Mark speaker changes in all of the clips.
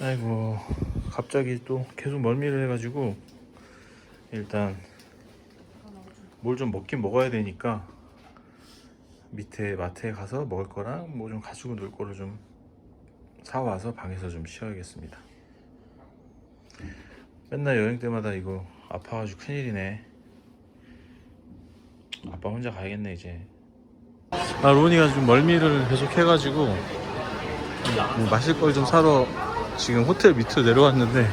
Speaker 1: 아이고 갑자기 또 계속 멀미를 해가지고 일단 뭘 좀 먹긴 먹어야 되니까 밑에 마트에 가서 먹을 거랑 뭐 좀 가지고 놀 거를 좀 사와서 방에서 좀 쉬어야겠습니다. 맨날 여행 때마다 이거 아파가지고 큰일이네. 아빠 혼자 가야겠네 이제. 아 로니가 좀 멀미를 계속 해가지고 뭐 마실 걸 좀 사러 지금 호텔 밑으로 내려왔는데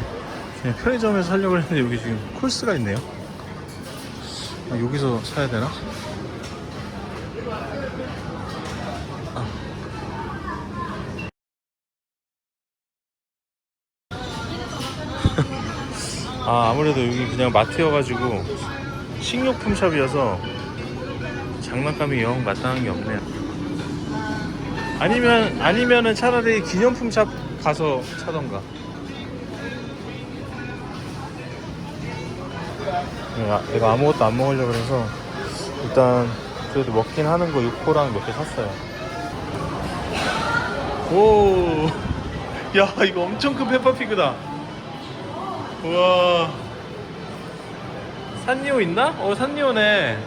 Speaker 1: 그냥 편의점에서 사려고 했는데 여기 지금 콜스가 있네요. 아, 여기서 사야 되나? 아 아무래도 여기 그냥 마트여가지고 식료품 샵이어서 장난감이 영 마땅한 게 없네요. 아니면 아니면은 차라리 기념품 샵 가서 사던가. 내가, 내가 아무것도 안 먹으려고 그래서 일단 그래도 먹긴 하는 거 6호랑 몇 개 샀어요. 오, 야 이거 엄청 큰 페퍼피그다. 우와, 산리오 있나? 어 산리오네.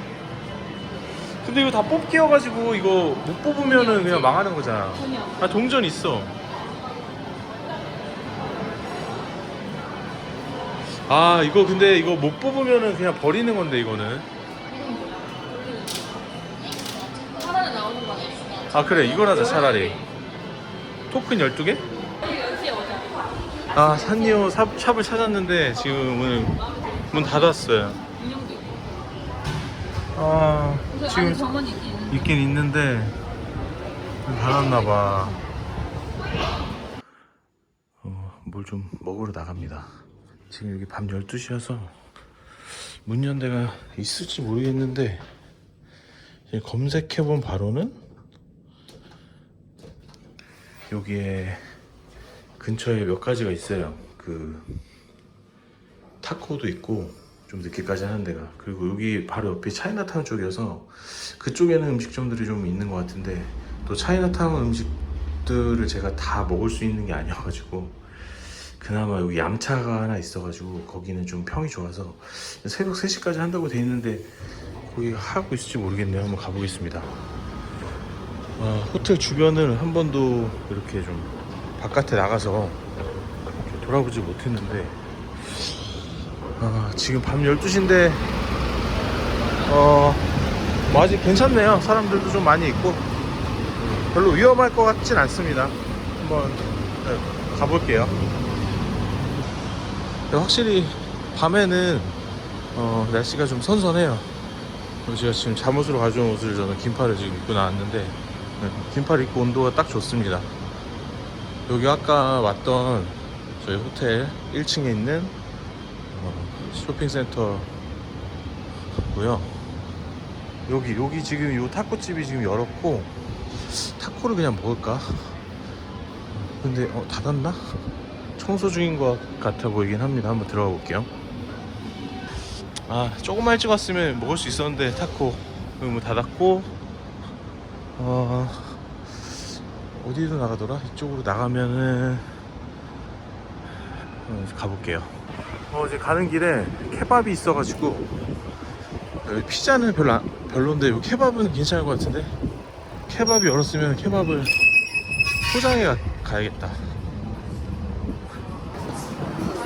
Speaker 1: 근데 이거 다 뽑기여가지고 이거 못 뽑으면은 그냥 망하는 거잖아. 아 동전 있어. 아 이거 근데 이거 못 뽑으면은 그냥 버리는 건데 이거는.
Speaker 2: 하나는 나오는 거 아니야?
Speaker 1: 아 그래 이걸 하자 차라리. 토큰 12개?
Speaker 2: 10시에 오자.
Speaker 1: 아 산리오 샵, 샵을 찾았는데 지금 오늘 문 닫았어요. 아 지금
Speaker 2: 있긴.
Speaker 1: 있는데 문 닫았나봐. 어, 뭘 좀 먹으러 나갑니다. 지금 여기 밤 12시여서 문 연대가 있을지 모르겠는데 검색해본 바로는 여기에 근처에 몇 가지가 있어요. 그 타코도 있고 좀 늦게까지 하는 데가 그리고 여기 바로 옆에 차이나타운 쪽이어서 그쪽에는 음식점들이 좀 있는 것 같은데 또 차이나타운 음식들을 제가 다 먹을 수 있는 게 아니어가지고 그나마 여기 얌차가 하나 있어가지고 거기는 좀 평이 좋아서 새벽 3시까지 한다고 돼 있는데 거기 하고 있을지 모르겠네요. 한번 가보겠습니다. 아, 호텔 주변을 한 번도 이렇게 좀 바깥에 나가서 돌아보지 못했는데 아, 지금 밤 12시인데 어, 뭐 아직 괜찮네요. 사람들도 좀 많이 있고 음, 별로 위험할 것 같진 않습니다. 한번 네, 가볼게요. 네, 확실히 밤에는 어, 날씨가 좀 선선해요. 제가 지금 잠옷으로 가져온 옷을 저는 긴팔을 지금 입고 나왔는데 네, 긴팔 입고 온도가 딱 좋습니다. 여기 아까 왔던 저희 호텔 1층에 있는 어, 쇼핑센터고요. 여기 여기 지금 요 타코집이 지금 열었고 타코를 그냥 먹을까? 근데 어 닫았나? 청소 중인 것 같아 보이긴 합니다 한번 들어가 볼게요 아 조금만 일찍 왔으면 먹을 수 있었는데 타코 뭐 닫았고 어 어디로 나가더라? 이쪽으로 나가면은 어, 가볼게요. 어, 이제 가는 길에 케밥이 있어가지고 여기 피자는 별로 안- 별론데 여기 케밥은 괜찮을 것 같은데 케밥이 열었으면 케밥을 포장해 가, 가야겠다.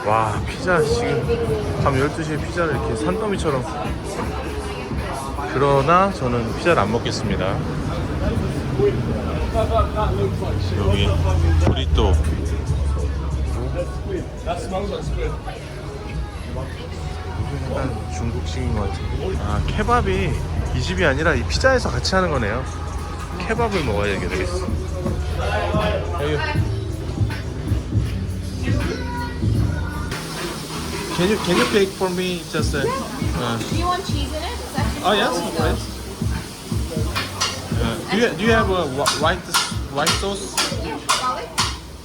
Speaker 1: 와 피자 지금 밤 12시에 피자를 이렇게 산더미처럼. 그러나 저는 피자를 안 먹겠습니다. 여기 브리또. 약간 중국식인 것 같은데. 아 케밥이 이 집이 아니라 이 피자에서 같이 하는 거네요. 케밥을 먹어야 되겠어. 여기 Can you can you pick for me just a uh,
Speaker 2: Do you want cheese in it?
Speaker 1: Oh yes, of course. Uh, do you do you have a white white sauce?
Speaker 2: Garlic?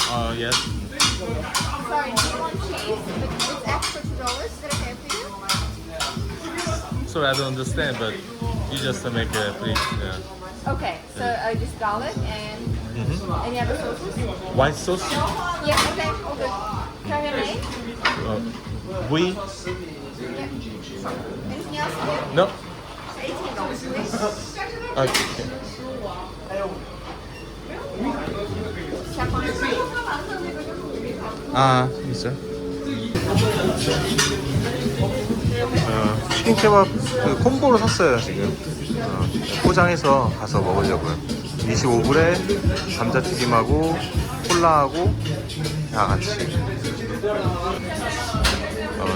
Speaker 1: Uh yes.
Speaker 2: Sorry, do you want cheese? It's extra two dollars. Is that okay for you?
Speaker 1: Sorry, I don't understand, but you just uh, make a please. Yeah.
Speaker 2: Okay, so uh, just garlic and Any other sauces?
Speaker 1: White sauce,
Speaker 2: Yeah, okay, all good. Can I have your name?
Speaker 1: Uh, we no. Okay. 아 있어요. 어, 치킨 케밥 그 콤보로 샀어요 지금. 어, 포장해서 가서 먹으려고요. 25불에 감자튀김하고 콜라하고 다 같이.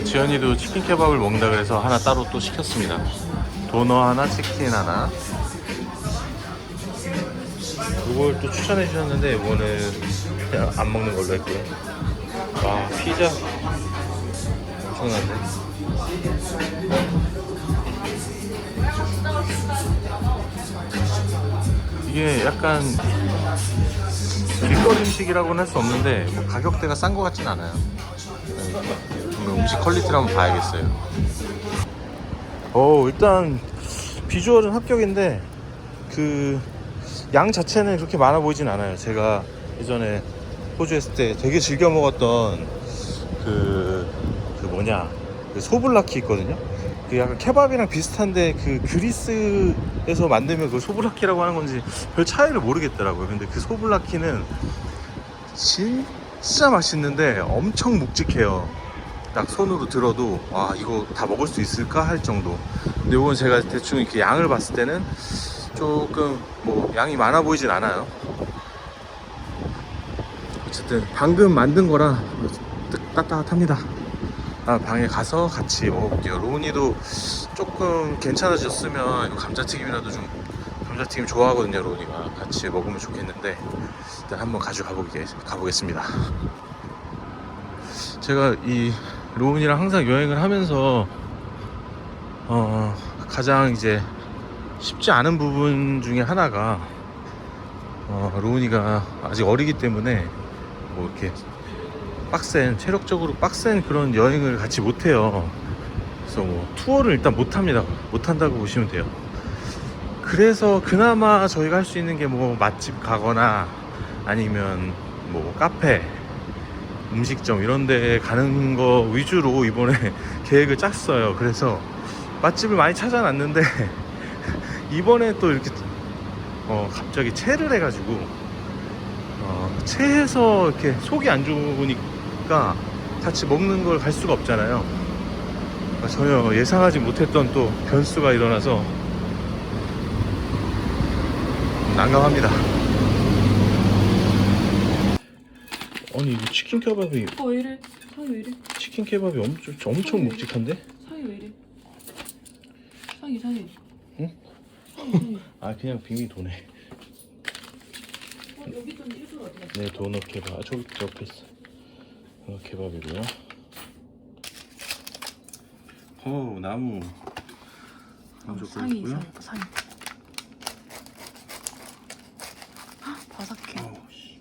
Speaker 1: 어, 지연이도 치킨 케밥을 먹는다 그래서 하나 따로 또 시켰습니다. 도너 하나, 치킨 하나. 이걸 또 추천해 주셨는데 이거는 그냥 안 먹는 걸로 했고요. 와 피자 엄청난데. 이게 약간 길거리 음식이라고는 할 수 없는데 뭐 가격대가 싼 것 같진 않아요. 음식 퀄리티를 한번 봐야겠어요. 어 일단 비주얼은 합격인데 그 양 자체는 그렇게 많아 보이진 않아요. 제가 예전에 호주 했을 때 되게 즐겨 먹었던 그, 그 뭐냐 그 소블라키 있거든요. 그 약간 케밥이랑 비슷한데 그 그리스에서 만들면 그 소블라키라고 하는 건지 별 차이를 모르겠더라고요. 근데 그 소블라키는 진 짜 맛있는데 엄청 묵직해요. 딱 손으로 들어도 와 이거 다 먹을 수 있을까 할 정도. 근데 이건 제가 대충 이렇게 양을 봤을 때는 조금 뭐 양이 많아 보이진 않아요. 어쨌든 방금 만든 거라 뜨- 따뜻합니다. 아, 방에 가서 같이 먹어볼게요. 로운이도 조금 괜찮아졌으면 감자튀김이라도 좀 감자튀김 좋아하거든요. 로운이가 같이 먹으면 좋겠는데 일단 한번 가지고 가보게, 가보겠습니다. 제가 이 로운이랑 항상 여행을 하면서 어, 가장 이제 쉽지 않은 부분 중에 하나가 어, 로운이가 아직 어리기 때문에 뭐 이렇게 빡센 체력적으로 빡센 그런 여행을 같이 못해요. 그래서 뭐 투어를 일단 못합니다. 못한다고 보시면 돼요. 그래서 그나마 저희가 할 수 있는 게 뭐 맛집 가거나 아니면 뭐 카페 음식점 이런 데 가는 거 위주로 이번에 계획을 짰어요. 그래서 맛집을 많이 찾아놨는데 이번에 또 이렇게 어 갑자기 체를 해가지고 어 체해서 이렇게 속이 안 좋으니까 같이 먹는 걸 갈 수가 없잖아요. 전혀 예상하지 못했던 또 변수가 일어나서 난감합니다. 아니 이거 치킨 케밥이
Speaker 3: 어, 왜 이래? 상이 왜 이래?
Speaker 1: 치킨 케밥이 엄청 엄청 묵직한데?
Speaker 3: 상이 왜 이래? 상이 상이.
Speaker 1: 응?
Speaker 3: 상이 상이.
Speaker 1: 아 그냥 빙이 도네.
Speaker 3: 어, 여기 어디 갔어?
Speaker 1: 네 도넛 케밥 아, 저기 저 옆에 있어. 도넛 케밥이고요. 어 나무.
Speaker 3: 어,
Speaker 1: 나무
Speaker 3: 상이
Speaker 1: 있고요.
Speaker 3: 이상하다 상이. 바삭해.
Speaker 1: 씨.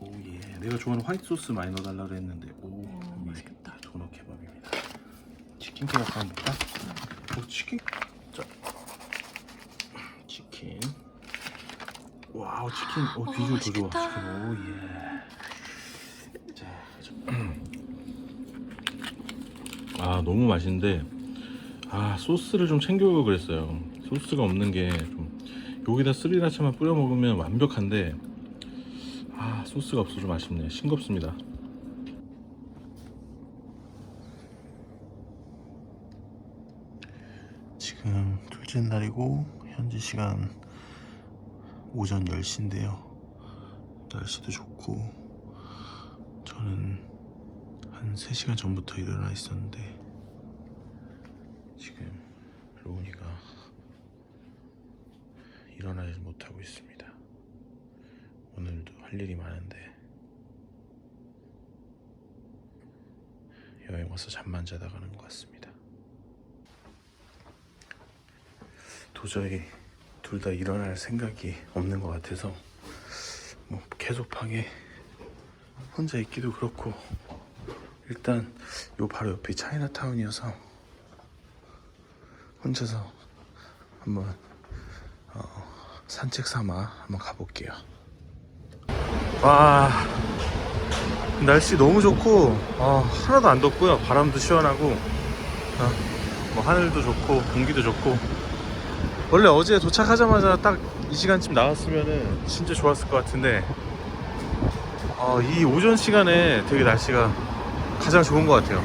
Speaker 1: 오 예. 내가 좋아하는 화이트 소스 많이 넣어달라 그랬는데 오,
Speaker 3: 오,
Speaker 1: 여기
Speaker 3: 맛있겠다.
Speaker 1: 도넛 케밥입니다. 치킨 케밥 한번 볼까? 오 치킨. 자. 치킨. 와우 치킨. 오
Speaker 3: 어,
Speaker 1: 비주얼 더 좋아.
Speaker 3: 맛있겠다.
Speaker 1: 치킨 오 예. 자. 저- 아 너무 맛있는데 아 소스를 좀 챙겨오고 그랬어요. 소스가 없는 게좀 여기다 스리라차만 뿌려 먹으면 완벽한데 아 소스가 없어 좀 아쉽네. 싱겁습니다. 지금 둘째 날이고 현지 시간 오전 10시인데요. 날씨도 좋고 저는 한 3시간 전부터 일어나 있었는데 지금 로운이가 일어나지 못하고 있습니다. 오늘도 할 일이 많은데 여행 와서 잠만 자다 가는 것 같습니다. 도저히 둘 다 일어날 생각이 없는 것 같아서 뭐 계속 방에 혼자 있기도 그렇고 일단 요 바로 옆이 차이나타운이어서 혼자서 한번 어, 산책 삼아 한번 가볼게요. 와 날씨 너무 좋고 어, 하나도 안 덥고요. 바람도 시원하고 어, 뭐 하늘도 좋고 공기도 좋고. 원래 어제 도착하자마자 딱 이 시간쯤 나왔으면은 진짜 좋았을 것 같은데 어, 이 오전 시간에 되게 날씨가 가장 좋은 것 같아요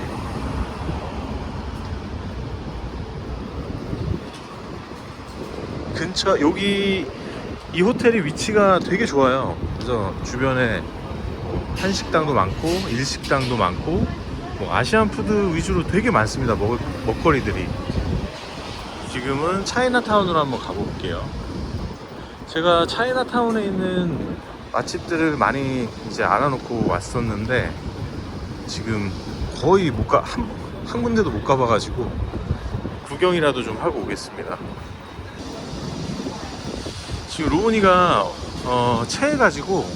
Speaker 1: 근처 여기 이 호텔이 위치가 되게 좋아요. 그래서 주변에 한식당도 많고 일식당도 많고 뭐 아시안 푸드 위주로 되게 많습니다. 먹을 먹거리들이. 지금은 차이나타운으로 한번 가볼게요. 제가 차이나타운에 있는 맛집들을 많이 이제 알아놓고 왔었는데 지금 거의 못 가, 한, 한 군데도 못 가봐가지고 구경이라도 좀 하고 오겠습니다. 지금 로운이가 어, 체해가지고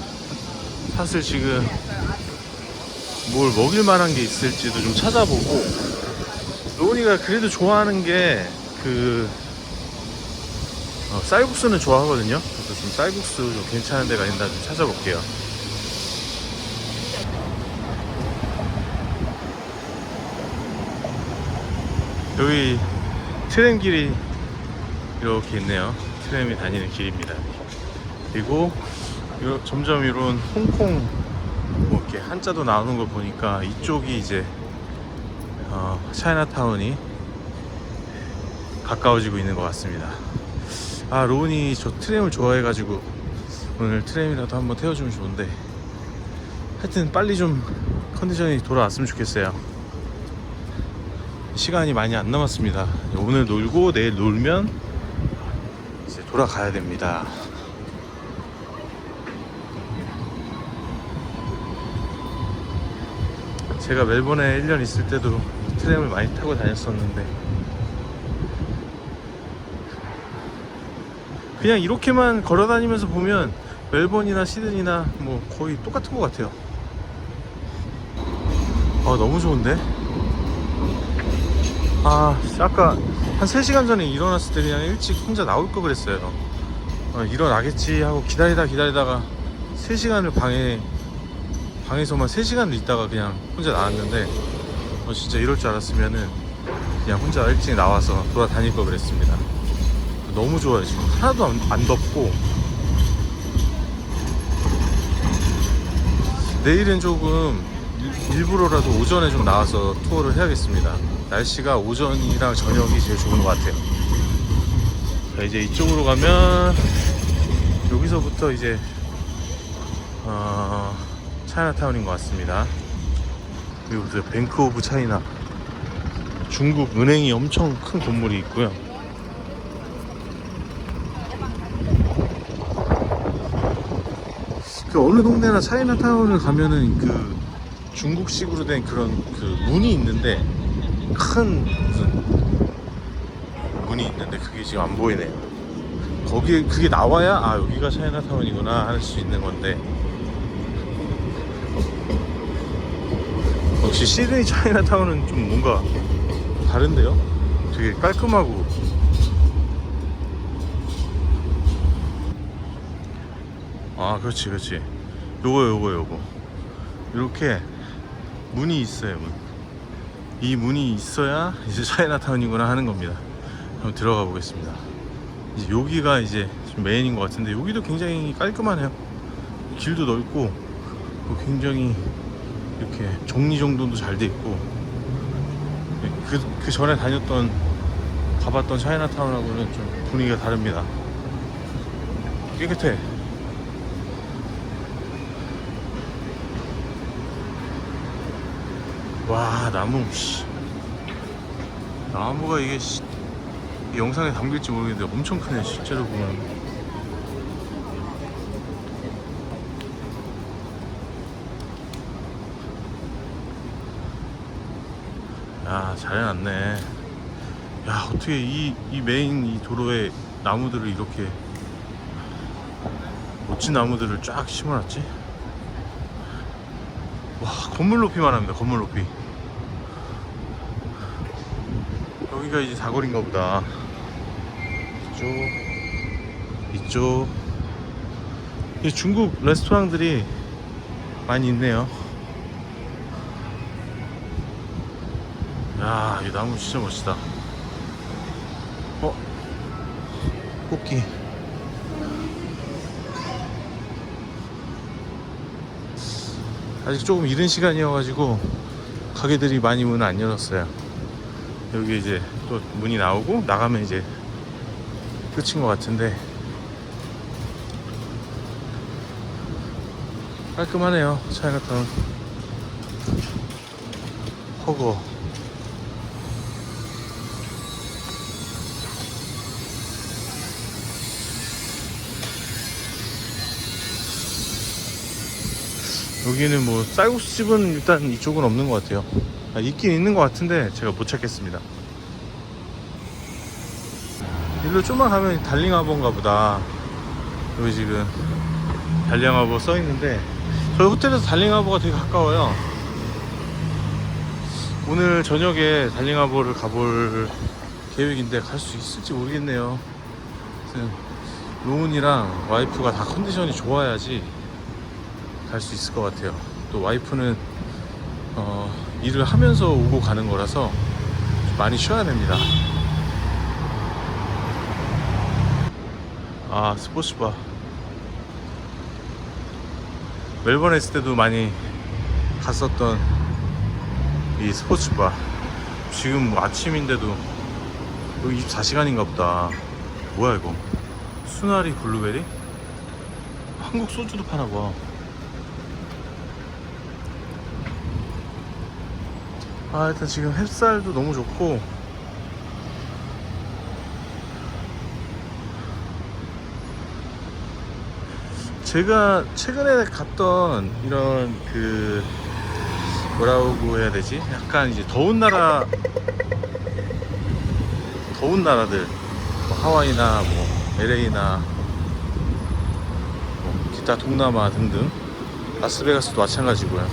Speaker 1: 사실 지금 뭘 먹일 만한 게 있을지도 좀 찾아보고 로운이가 그래도 좋아하는 게그 쌀국수는 좋아하거든요. 그래서 좀 쌀국수 좀 괜찮은 데가 있나 좀 찾아볼게요. 여기 트램 길이 이렇게 있네요. 트램이 다니는 길입니다. 그리고 요- 점점 이런 홍콩 뭐 이렇게 한자도 나오는 걸 보니까 이쪽이 이제 어, 차이나타운이 가까워지고 있는 것 같습니다. 아 로운이 저 트램을 좋아해가지고 오늘 트램이라도 한번 태워주면 좋은데 하여튼 빨리 좀 컨디션이 돌아왔으면 좋겠어요. 시간이 많이 안 남았습니다. 오늘 놀고 내일 놀면 돌아가야 됩니다. 제가 멜번에 1년 있을 때도 트램을 많이 타고 다녔었는데 그냥 이렇게만 걸어 다니면서 보면 멜번이나 시드니나 뭐 거의 똑같은 것 같아요. 아 너무 좋은데? 아 아까 한 3시간 전에 일어났을 때 그냥 일찍 혼자 나올 거 그랬어요. 어, 일어나겠지 하고 기다리다 기다리다가 3시간을 방에 방에서만 3시간을 있다가 그냥 혼자 나왔는데 어, 진짜 이럴 줄 알았으면은 그냥 혼자 일찍 나와서 돌아다닐 거 그랬습니다. 너무 좋아요 지금. 하나도 안, 안 덥고. 내일은 조금 일- 일부러라도 오전에 좀 나와서 투어를 해야겠습니다. 날씨가 오전이랑 저녁이 제일 좋은 것 같아요. 자, 이제 이쪽으로 가면 여기서부터 이제 어, 차이나타운인 것 같습니다. 여기부터 뱅크 오브 차이나 중국 은행이 엄청 큰 건물이 있고요. 그 어느 동네나 차이나타운을 가면은 그 중국식으로 된 그런 그 문이 있는데 큰 무슨 문이 있는데 그게 지금 안 보이네요. 거기에 그게 나와야 아 여기가 차이나타운이구나 할 수 있는 건데 역시 시드니 차이나타운은 좀 뭔가 다른데요? 되게 깔끔하고 아 그렇지 그렇지 요거 요거 요거 이렇게 문이 있어요 문. 이 문이 있어야 이제 차이나타운이구나 하는 겁니다. 한번 들어가 보겠습니다. 이제 여기가 이제 좀 메인인 것 같은데 여기도 굉장히 깔끔하네요. 길도 넓고 또 굉장히 이렇게 정리정돈도 잘 돼 있고 그, 그 전에 다녔던 가봤던 차이나타운하고는 좀 분위기가 다릅니다. 깨끗해 와 나무 씨. 나무가 이게 씨, 이 영상에 담길지 모르겠는데 엄청 크네 실제로 보면. 야 잘해놨네. 야 어떻게 이, 이 메인 이 도로에 나무들을 이렇게 멋진 나무들을 쫙 심어놨지? 와 건물 높이만 합니다 건물 높이 여기가 이제 사거리인가 보다 이쪽 이쪽 이 중국 레스토랑들이 많이 있네요. 야, 이 나무 진짜 멋지다. 어? 꽃기. 아직 조금 이른 시간이어가지고 가게들이 많이 문을 안 열었어요. 여기 이제 또 문이 나오고 나가면 이제 끝인 것 같은데 깔끔하네요. 차이나타운 허거. 여기는 뭐 쌀국수 집은 일단 이쪽은 없는 것 같아요. 아, 있긴 있는 것 같은데 제가 못 찾겠습니다. 일로 좀만 가면 달링하버인가 보다. 여기 지금 달링하버 써 있는데 저희 호텔에서 달링하버가 되게 가까워요. 오늘 저녁에 달링하버를 가볼 계획인데 갈 수 있을지 모르겠네요. 로운이랑 와이프가 다 컨디션이 좋아야지 갈 수 있을 것 같아요. 또 와이프는 어, 일을 하면서 오고 가는 거라서 좀 많이 쉬어야 됩니다. 아 스포츠바. 멜번에 있을 때도 많이 갔었던 이 스포츠바. 지금 뭐 아침인데도 여기 24시간인가 보다. 뭐야 이거? 수나리 블루베리? 한국 소주도 파나 봐. 아 일단 지금 햇살도 너무 좋고 제가 최근에 갔던 이런 그 뭐라고 해야 되지? 약간 이제 더운 나라 더운 나라들 뭐 하와이나 뭐 LA나 뭐 기타 동남아 등등 라스베가스도 마찬가지고요.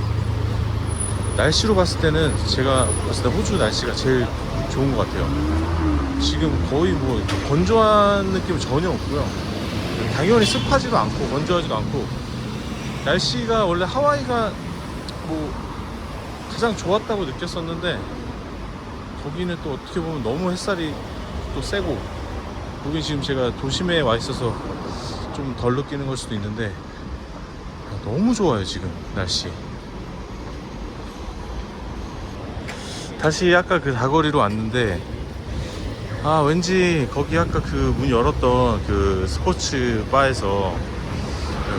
Speaker 1: 날씨로 봤을 때는 제가 봤을 때 호주 날씨가 제일 좋은 것 같아요. 지금 거의 뭐 건조한 느낌은 전혀 없고요. 당연히 습하지도 않고 건조하지도 않고 날씨가 원래 하와이가 뭐 가장 좋았다고 느꼈었는데 거기는 또 어떻게 보면 너무 햇살이 또 세고 여기 지금 제가 도심에 와 있어서 좀 덜 느끼는 걸 수도 있는데 너무 좋아요 지금 날씨. 다시 아까 그 다거리로 왔는데 아 왠지 거기 아까 그 문 열었던 그 스포츠 바에서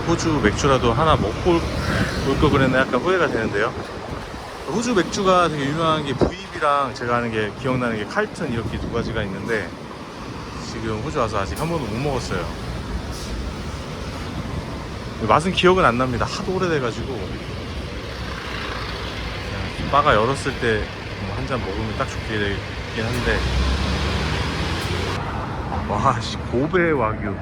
Speaker 1: 호주 맥주라도 하나 먹고 올 걸 그랬나 약간 후회가 되는데요. 호주 맥주가 되게 유명한 게 부입이랑 제가 아는 게 기억나는 게 칼튼 이렇게 두 가지가 있는데 지금 호주 와서 아직 한 번도 못 먹었어요. 맛은 기억은 안 납니다. 하도 오래돼가지고. 그냥 바가 열었을 때 한 잔 먹으면 딱 좋게 되긴 한데 와, 씨, 고베 와규.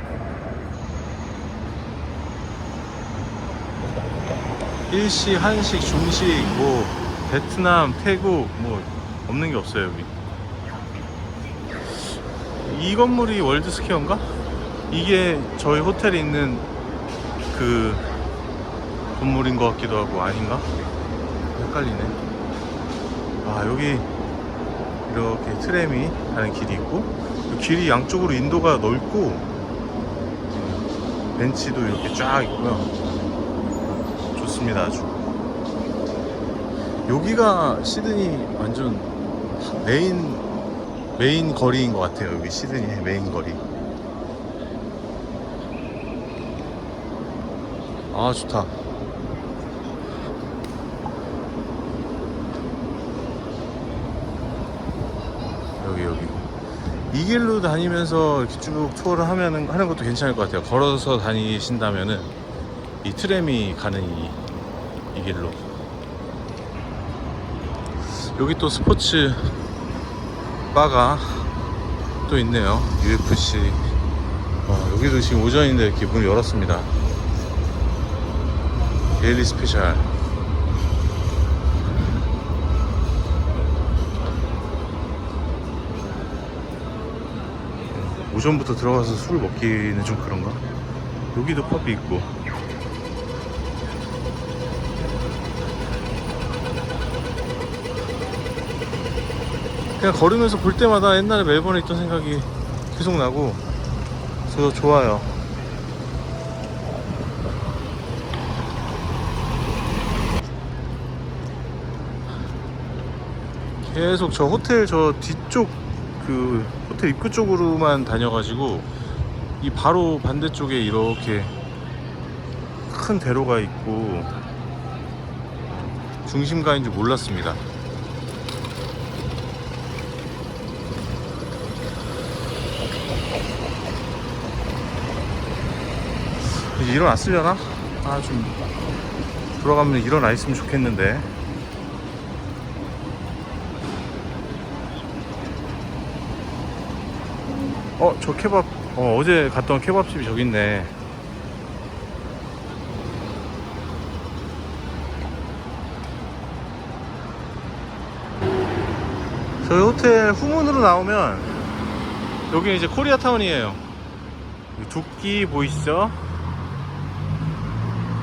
Speaker 1: 일식, 한식, 중식, 뭐 베트남, 태국 뭐 없는 게 없어요 여기. 이 건물이 월드스퀘어인가? 이게 저희 호텔에 있는 그 건물인 것 같기도 하고 아닌가? 헷갈리네. 아 여기 이렇게 트램이 가는 길이 있고 길이 양쪽으로 인도가 넓고 벤치도 이렇게 쫙 있고요. 좋습니다 아주. 여기가 시드니 완전 메인 메인 거리인 것 같아요 여기 시드니의 메인 거리. 아 좋다. 여기 여기 이 길로 다니면서 이렇게 쭉 투어를 하면은 하는 것도 괜찮을 것 같아요. 걸어서 다니신다면은 이 트램이 가는 이, 이 길로. 여기 또 스포츠 바가 또 있네요. UFC. 어, 여기도 지금 오전인데 이렇게 문을 열었습니다. 데일리 스페셜. 오전부터 들어가서 술 먹기는 좀 그런가? 여기도 커피 있고. 그냥 걸으면서 볼 때마다 옛날에 멜번에 있던 생각이 계속 나고. 그래서 좋아요. 계속 저 호텔 저 뒤쪽 그 호텔 입구 쪽으로만 다녀가지고 이 바로 반대쪽에 이렇게 큰 대로가 있고 중심가인 줄 몰랐습니다. 일어났으려나? 아좀 들어가면 일어나 있으면 좋겠는데 어 저 케밥 어, 어제 갔던 케밥집이 저기 있네. 저희 호텔 후문으로 나오면 여기 이제 코리아타운이에요. 도끼 보이시죠?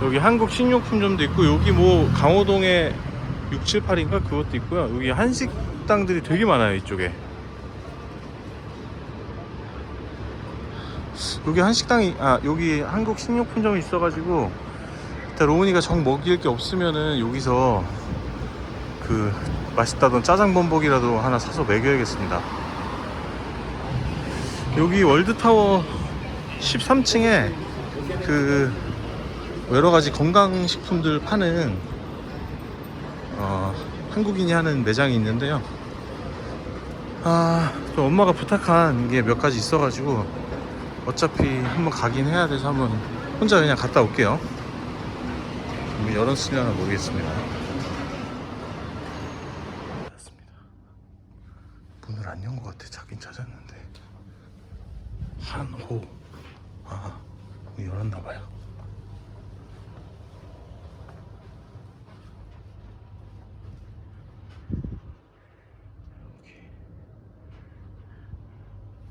Speaker 1: 여기 한국 식료품점도 있고 여기 뭐 강호동에 678인가? 그것도 있고요. 여기 한식당들이 되게 많아요 이쪽에 여기 한식당이 아 여기 한국 식료품점이 있어가지고 일단 로운이가 정 먹일 게 없으면은 여기서 그 맛있다던 짜장 범벅이라도 하나 사서 먹여야겠습니다. 여기 월드타워 13층에 그 여러 가지 건강식품들 파는 어, 한국인이 하는 매장이 있는데요. 아, 좀 엄마가 부탁한 게 몇 가지 있어가지고 어차피 한번 가긴 해야 돼서 한번 혼자 그냥 갔다 올게요. 문이 열었으려나 모르겠습니다. 문을 안 연 것 같아. 찾긴 찾았는데. 한호. 아, 문 열었나봐요. 여기.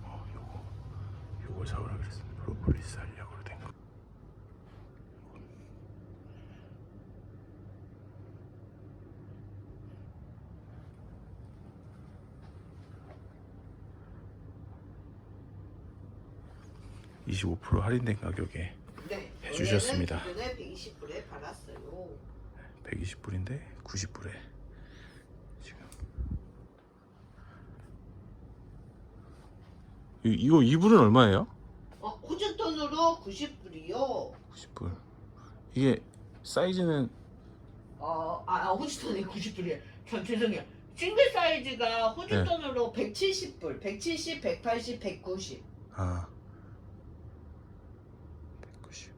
Speaker 1: 어, 요거. 요걸 사오라 그랬습니다. 프로폴리스 하려고 된 거. (25% 할인된 가격에
Speaker 4: 네.
Speaker 1: 해주셨습니다.
Speaker 4: 기존에 120불에 팔았어요.
Speaker 1: 120불인데 90불에 지금 이, 이거 2불은 얼마예요?
Speaker 4: 어, 호주 돈으로 90불이요.
Speaker 1: 90불 이게 사이즈는
Speaker 4: 어, 아, 아, 호주 돈이 90불이에요. 전 죄송해요. 싱글 사이즈가 호주
Speaker 1: 네.
Speaker 4: 돈으로 170불, 170, 180, 190.
Speaker 1: 아 190.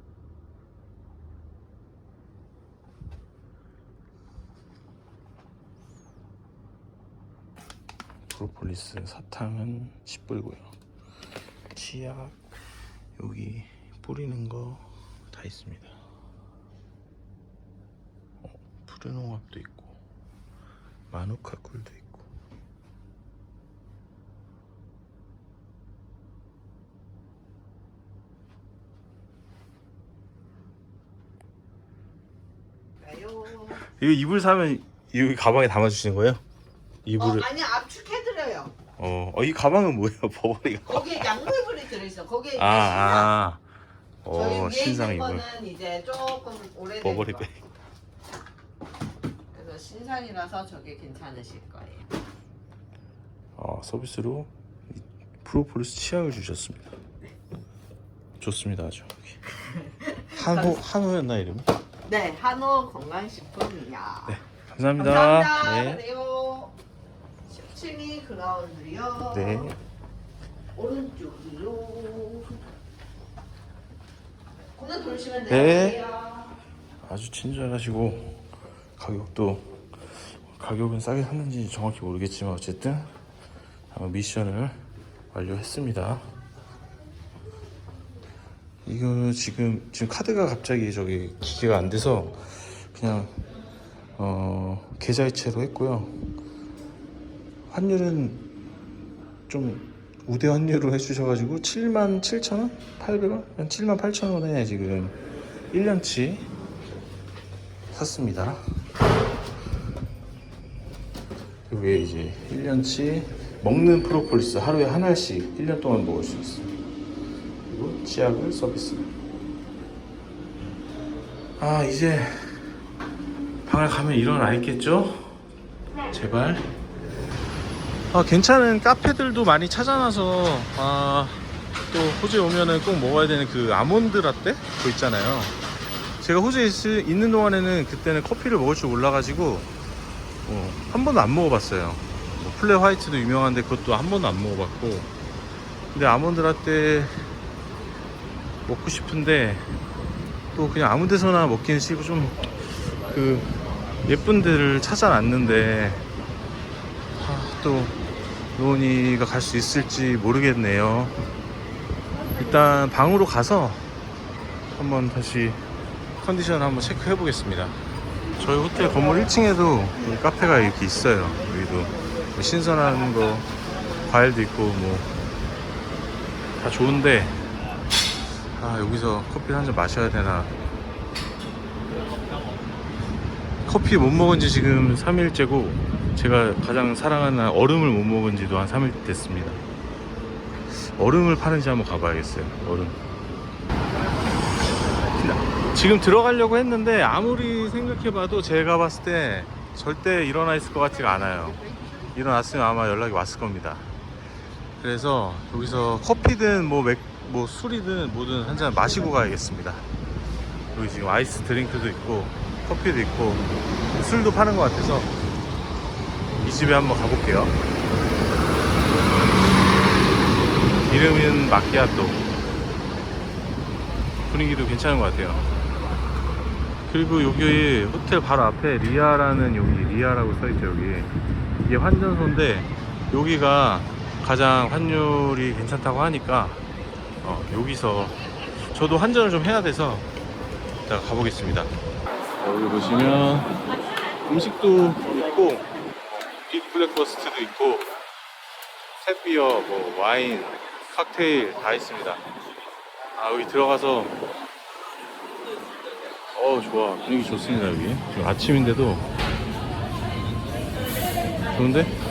Speaker 1: 프로폴리스 사탕은 10불고요. 치약 여기 뿌리는 거 다 있습니다. 어, 푸른홍합도 있고 마누카 꿀도 있고. 이거 이불 사면 이 가방에 담아주시는 거예요?
Speaker 4: 어,
Speaker 1: 이불을
Speaker 4: 아니 압축해드려요.
Speaker 1: 어, 어, 이 가방은 뭐예요? 버버리가
Speaker 4: 거기에 양물불이 들어있어. 거기에
Speaker 1: 아, 아,
Speaker 4: 저희
Speaker 1: 어,
Speaker 4: 위에
Speaker 1: 신상
Speaker 4: 있는
Speaker 1: 이불
Speaker 4: 거는 이제 조금 오래된
Speaker 1: 버버리
Speaker 4: 거.
Speaker 1: 백
Speaker 4: 그래서 신상이라서 저게 괜찮으실 거예요.
Speaker 1: 어, 서비스로 이 프로폴리스 치약을 주셨습니다 좋습니다 아주 한호, 한호였나 이름이?
Speaker 4: 네, 한우 건강식품이야.
Speaker 1: 네, 감사합니다
Speaker 4: 감사합니다.
Speaker 1: 네.
Speaker 4: 그래요. 10층이 그라운드요.
Speaker 1: 네.
Speaker 4: 오른쪽이요. 공간 돌시면
Speaker 1: 네.
Speaker 4: 돼요.
Speaker 1: 아주 친절하시고 가격도 가격은 싸게 샀는지 정확히 모르겠지만 어쨌든 어, 미션을 완료했습니다. 이거 지금 지금 카드가 갑자기 저기 기계가 안 돼서 그냥 어 계좌이체로 했고요. 환율은 좀 우대 환율로 해주셔가지고 7만 7천 원? 800원? 한 7만 8천 원에 지금 1년치 샀습니다. 여기에 이제 1년치 먹는 프로폴리스 하루에 한 알씩 1년 동안 먹을 수 있어요. 그리고 치약을 서비스. 아 이제 방을 가면 일어나 있겠죠? 제발. 아 괜찮은 카페들도 많이 찾아놔서 아 또 호주에 오면은 꼭 먹어야 되는 그 아몬드 라떼 그거 있잖아요. 제가 호주에 있, 있는 동안에는 그때는 커피를 먹을 줄 몰라가지고 어, 한 번도 안 먹어봤어요. 뭐 플레 화이트도 유명한데 그것도 한 번도 안 먹어봤고 근데 아몬드 라떼 먹고 싶은데 또 그냥 아무 데서나 먹기는 싫고 좀 그 예쁜 데를 찾아놨는데 아, 또 노은이가 갈 수 있을지 모르겠네요. 일단 방으로 가서 한번 다시 컨디션 한번 체크해 보겠습니다. 저희 호텔 건물 1층에도 카페가 이렇게 있어요. 여기도 뭐 신선한 거 과일도 있고 뭐 다 좋은데 아 여기서 커피 한잔 마셔야 되나 커피 못 먹은 지 지금 3일째고 제가 가장 사랑하는 얼음을 못 먹은 지도 한 3일 됐습니다. 얼음을 파는지 한번 가봐야겠어요. 얼음. 지금 들어가려고 했는데 아무리 생각해봐도 제가 봤을 때 절대 일어나 있을 것 같지가 않아요. 일어났으면 아마 연락이 왔을 겁니다. 그래서 여기서 커피든 뭐, 맥, 뭐 술이든 뭐든 한 잔 마시고 가야겠습니다. 여기 지금 아이스 드링크도 있고 커피도 있고 술도 파는 것 같아서 이 집에 한번 가볼게요. 이름은 마키아토. 분위기도 괜찮은 것 같아요. 그리고 여기 호텔 바로 앞에 리아라는 여기 리아라고 써있죠 여기 이게 환전소인데 여기가 가장 환율이 괜찮다고 하니까 어, 여기서 저도 환전을 좀 해야 돼서 이따가 가보겠습니다 여기 보시면 음식도 있고 빅 블랙버스트도 있고 셋비어, 뭐 와인, 칵테일 다 있습니다. 아 여기 들어가서 어 좋아. 분위기 좋습니다 여기. 지금 아침인데도. 좋은데?